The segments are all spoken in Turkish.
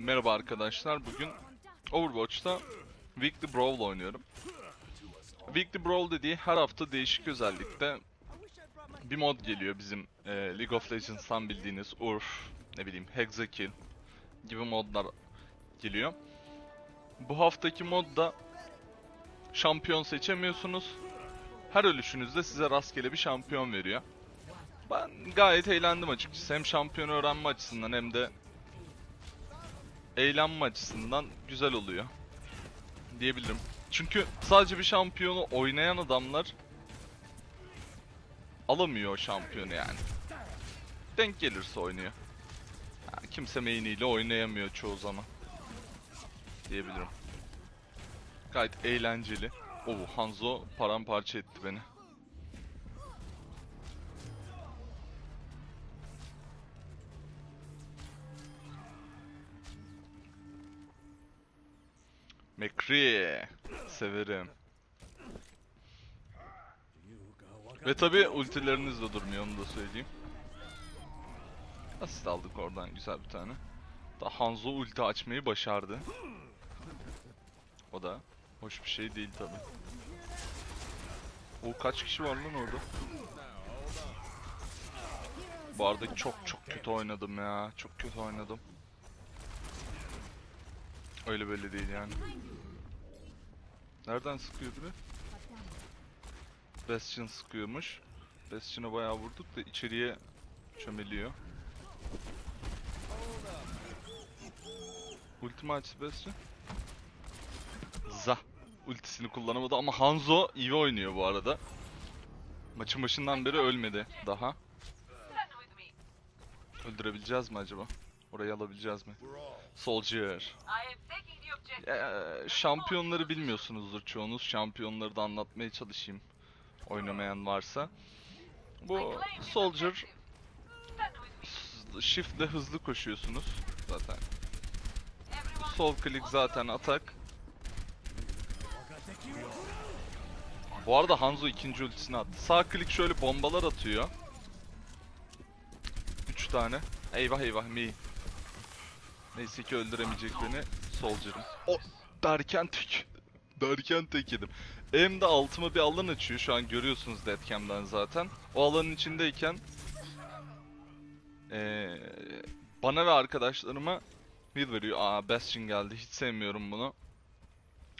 Merhaba arkadaşlar. Bugün Overwatch'ta Weekly Brawl oynuyorum. Weekly Brawl dediği her hafta değişik özellikte bir mod geliyor bizim e, League of Legends'tan bildiğiniz Urf, ne bileyim Hexakill gibi modlar geliyor. Bu haftaki modda şampiyon seçemiyorsunuz. Her ölüşünüzde size rastgele bir şampiyon veriyor. Ben gayet eğlendim açıkçası. Hem şampiyon öğrenme açısından hem de eğlenme açısından güzel oluyor. Diyebilirim. Çünkü sadece bir şampiyonu oynayan adamlar alamıyor şampiyonu yani. Denk gelirse oynuyor. Yani kimse main'iyle oynayamıyor çoğu zaman. Diyebilirim. Gayet eğlenceli. Oo Hanzo paramparça etti beni. McCree. Severim. Ve tabi ultileriniz de durmuyor onu da söyleyeyim. Asist aldık oradan güzel bir tane. Da Hanzo ulti açmayı başardı. O da hoş bir şey değil tabi. O kaç kişi var lan orada? Bu arada çok çok kötü oynadım ya. Çok kötü oynadım. Öyle böyle değil yani. Nereden sıkıyor biri? Bastion sıkıyormuş. Bastion'a bayağı vurduk da içeriye çömeliyor. Ultimi açtı Bastion. Zah. Ultisini kullanamadı ama Hanzo iyi oynuyor bu arada. Maçın başından beri ölmedi daha. Öldürebileceğiz mi acaba? Orayı alabileceğiz mi? Soldier. Ee, şampiyonları bilmiyorsunuzdur çoğunuz. Şampiyonları da anlatmaya çalışayım. Oynamayan varsa. Bu Soldier s- Shift'le hızlı koşuyorsunuz zaten. Sol klik zaten atak. Bu arada Hanzo ikinci ultisini attı. Sağ klik şöyle bombalar atıyor. 3 tane. Eyvah eyvah mi. Neyse ki öldüremeyecek beni Soldier'ım. O derken tek. Derken tek. Hem de altıma bir alan açıyor. Şu an görüyorsunuz Deadcam'den zaten. O alanın içindeyken ee, bana ve arkadaşlarıma heal veriyor. Aa Bastion geldi. Hiç sevmiyorum bunu.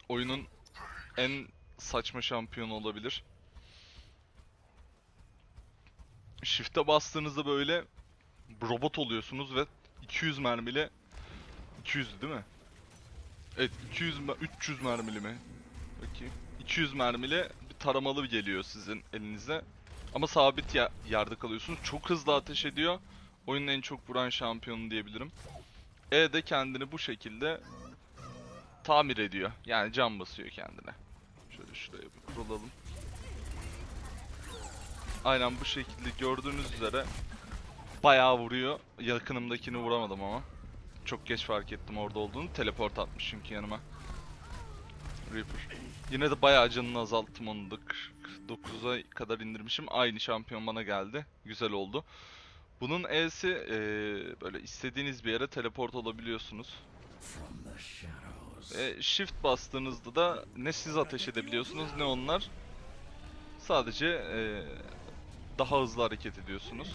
Oyunun en saçma şampiyonu olabilir. Shift'e bastığınızda böyle robot oluyorsunuz ve 200 mermiyle 200 değil mi? Evet 200 me- 300 mermili mi? Bakayım. 200 mermili bir taramalı geliyor sizin elinize. Ama sabit ya- yerde kalıyorsunuz. Çok hızlı ateş ediyor. Oyunun en çok vuran şampiyonu diyebilirim. E de kendini bu şekilde tamir ediyor. Yani can basıyor kendine. Şöyle şuraya bir kurulalım. Aynen bu şekilde gördüğünüz üzere bayağı vuruyor. Yakınımdakini vuramadım ama. Çok geç fark ettim orada olduğunu. Teleport atmış çünkü yanıma. Reaper. Yine de bayağı canını azalttım onu da. 9'a kadar indirmişim. Aynı şampiyon bana geldi. Güzel oldu. Bunun E'si eee, böyle istediğiniz bir yere teleport olabiliyorsunuz. E, shift bastığınızda da ne siz ateş edebiliyorsunuz ne onlar. Sadece eee, daha hızlı hareket ediyorsunuz.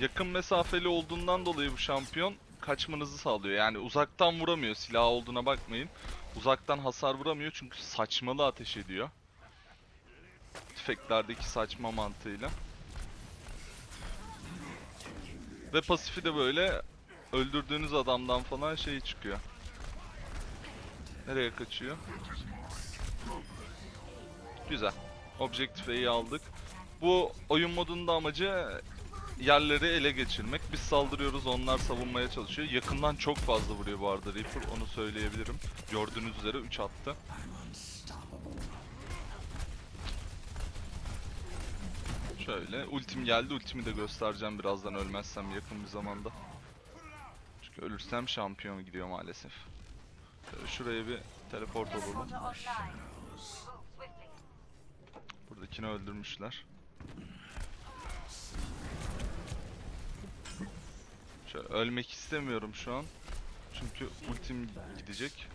Yakın mesafeli olduğundan dolayı bu şampiyon kaçmanızı sağlıyor. Yani uzaktan vuramıyor. Silah olduğuna bakmayın. Uzaktan hasar vuramıyor çünkü saçmalı ateş ediyor. Tüfeklerdeki saçma mantığıyla. Ve pasifi de böyle öldürdüğünüz adamdan falan şey çıkıyor. Nereye kaçıyor? Güzel. Objektif A'yı aldık. Bu oyun modunda amacı yerleri ele geçirmek. Biz saldırıyoruz, onlar savunmaya çalışıyor. Yakından çok fazla vuruyor bu arada Reaper, onu söyleyebilirim. Gördüğünüz üzere 3 attı. Şöyle, ultim geldi. Ultimi de göstereceğim birazdan ölmezsem yakın bir zamanda. Çünkü ölürsem şampiyon gidiyor maalesef. Şöyle şuraya bir teleport olalım. Buradakini öldürmüşler. Şöyle ölmek istemiyorum şu an. Çünkü ultim gidecek.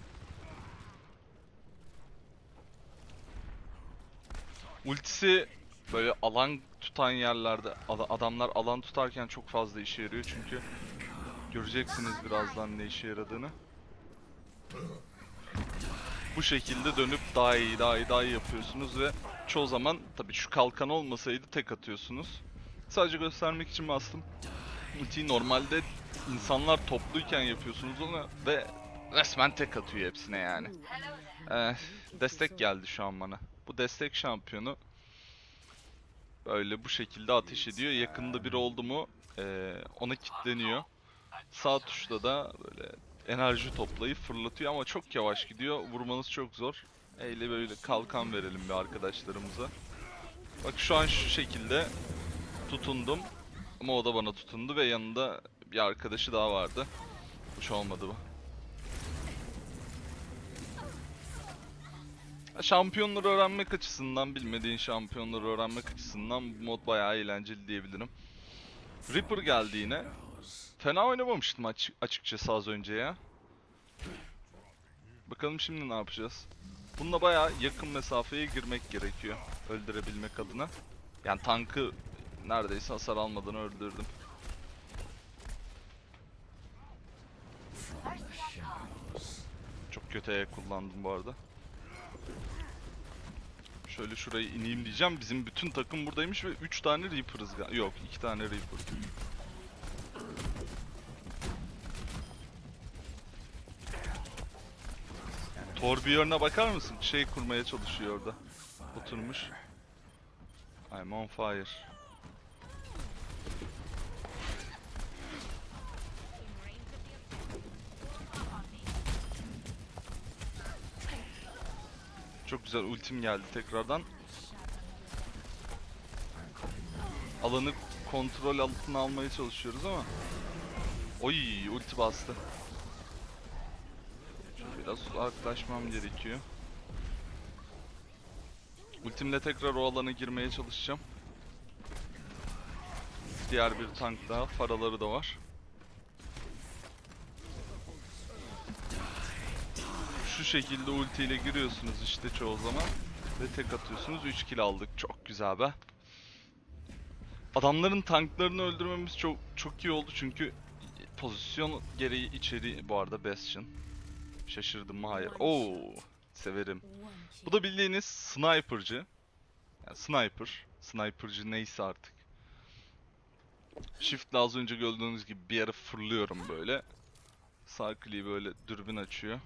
Ultisi böyle alan tutan yerlerde ada- adamlar alan tutarken çok fazla işe yarıyor çünkü göreceksiniz birazdan ne işe yaradığını. Bu şekilde dönüp daha iyi daha iyi daha iyi yapıyorsunuz ve çoğu zaman tabii şu kalkan olmasaydı tek atıyorsunuz. Sadece göstermek için bastım. Ultiyi normalde insanlar topluyken yapıyorsunuz onu ve resmen tek atıyor hepsine yani. Eh, destek geldi şu an bana. Bu destek şampiyonu böyle bu şekilde ateş ediyor. Yakında biri oldu mu eh, ona kilitleniyor. Sağ tuşla da böyle enerji toplayıp fırlatıyor ama çok yavaş gidiyor. Vurmanız çok zor. Eyle böyle kalkan verelim bir arkadaşlarımıza. Bak şu an şu şekilde tutundum. Ama o da bana tutundu ve yanında bir arkadaşı daha vardı. Hoş olmadı bu. Şampiyonları öğrenmek açısından, bilmediğin şampiyonları öğrenmek açısından bu mod bayağı eğlenceli diyebilirim. Reaper geldi yine. Fena oynamamıştım açık açıkçası az önce ya. Bakalım şimdi ne yapacağız. Bununla bayağı yakın mesafeye girmek gerekiyor. Öldürebilmek adına. Yani tankı neredeyse hasar almadan öldürdüm. Çok kötü ayak kullandım bu arada. Şöyle şuraya ineyim diyeceğim. Bizim bütün takım buradaymış ve 3 tane Reaper'ız. Yok 2 tane Reaper. Torbjörn'e bakar mısın? Şey kurmaya çalışıyor orada. Oturmuş. I'm on fire. Çok güzel ultim geldi tekrardan. Alanı kontrol altına almaya çalışıyoruz ama. Oy ulti bastı. Biraz uzaklaşmam gerekiyor. Ultimle tekrar o alana girmeye çalışacağım. Diğer bir tank daha, faraları da var. Şu şekilde ultiyle giriyorsunuz işte çoğu zaman ve tek atıyorsunuz 3 kill aldık. Çok güzel be. Adamların tanklarını öldürmemiz çok çok iyi oldu çünkü pozisyon gereği içeri bu arada Bastion. Şaşırdım mı? Hayır. Oo, severim. Bu da bildiğiniz sniper'cı. Yani sniper. Sniper'cı neyse artık. Shift'le az önce gördüğünüz gibi bir yere fırlıyorum böyle. Sağ kliği böyle dürbün açıyor.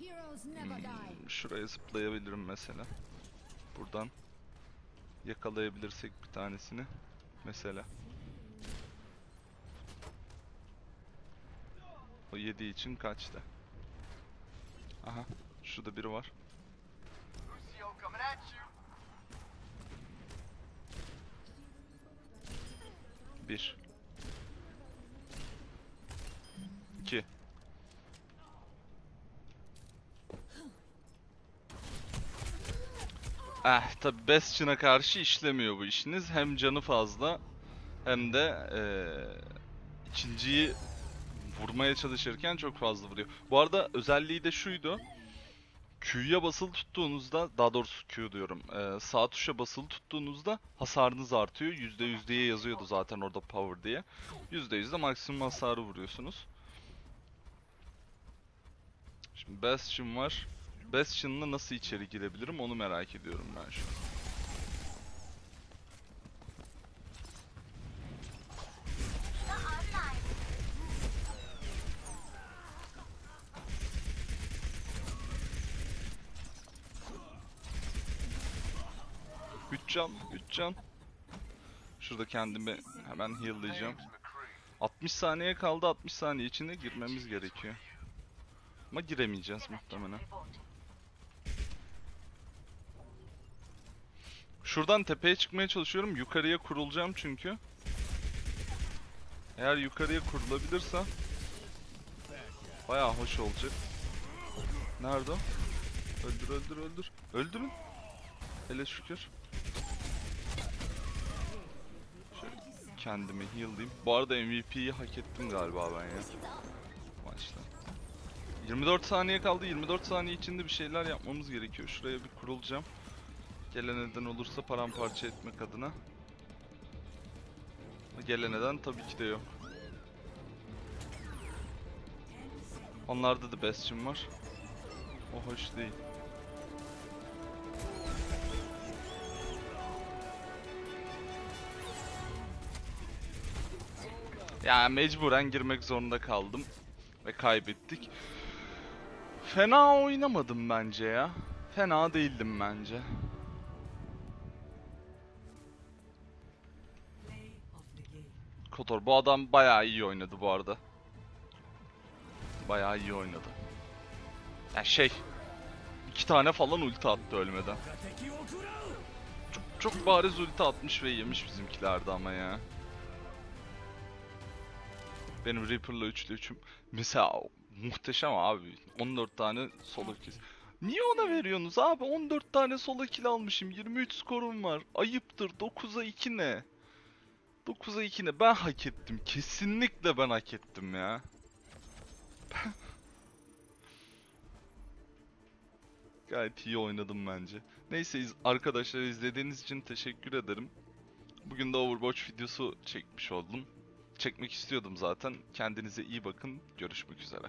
Heroes never die. Hmm, şuraya zıplayabilirim mesela. Buradan yakalayabilirsek bir tanesini mesela. O yediği için kaçtı. Aha, şurada biri var. Bir. İki. Eh tabi Bastion'a karşı işlemiyor bu işiniz. Hem canı fazla hem de eee ikinciyi vurmaya çalışırken çok fazla vuruyor. Bu arada özelliği de şuydu. Q'ya basılı tuttuğunuzda, daha doğrusu Q diyorum, eee, sağ tuşa basılı tuttuğunuzda hasarınız artıyor. %100 diye yazıyordu zaten orada power diye. %100 de maksimum hasarı vuruyorsunuz. Şimdi Bastion var. Bastion'la nasıl içeri girebilirim onu merak ediyorum ben şu an. Üç can, üç can. Şurada kendimi hemen heal'layacağım. 60 saniye kaldı. 60 saniye içinde girmemiz gerekiyor. Ama giremeyeceğiz muhtemelen. Şuradan tepeye çıkmaya çalışıyorum. Yukarıya kurulacağım çünkü. Eğer yukarıya kurulabilirse bayağı hoş olacak. Nerede? Öldür öldür öldür. Öldürün. Hele şükür. Şöyle kendimi heal'layayım. Bu arada MVP'yi hak ettim galiba ben ya. maçta. 24 saniye kaldı. 24 saniye içinde bir şeyler yapmamız gerekiyor. Şuraya bir kurulacağım. Gelen neden olursa paramparça etmek adına. Gelen neden tabii ki de yok. Onlarda da Bastion var. O hoş değil. Ya mecburen girmek zorunda kaldım ve kaybettik. Fena oynamadım bence ya. Fena değildim bence. Kotor bu adam bayağı iyi oynadı bu arada. Bayağı iyi oynadı. Ya şey iki tane falan ulti attı ölmeden. Çok, çok bariz ulti atmış ve yemiş bizimkilerde ama ya. Benim Reaper'la 3'lü 3'üm mesela muhteşem abi. 14 tane solo kill. Niye ona veriyorsunuz abi? 14 tane solo kill almışım. 23 skorum var. Ayıptır. 9'a 2 ne? 9'a 2 ne? Ben hak ettim. Kesinlikle ben hak ettim ya. Gayet iyi oynadım bence. Neyse iz- arkadaşlar izlediğiniz için teşekkür ederim. Bugün de Overwatch videosu çekmiş oldum. Çekmek istiyordum zaten. Kendinize iyi bakın. Görüşmek üzere.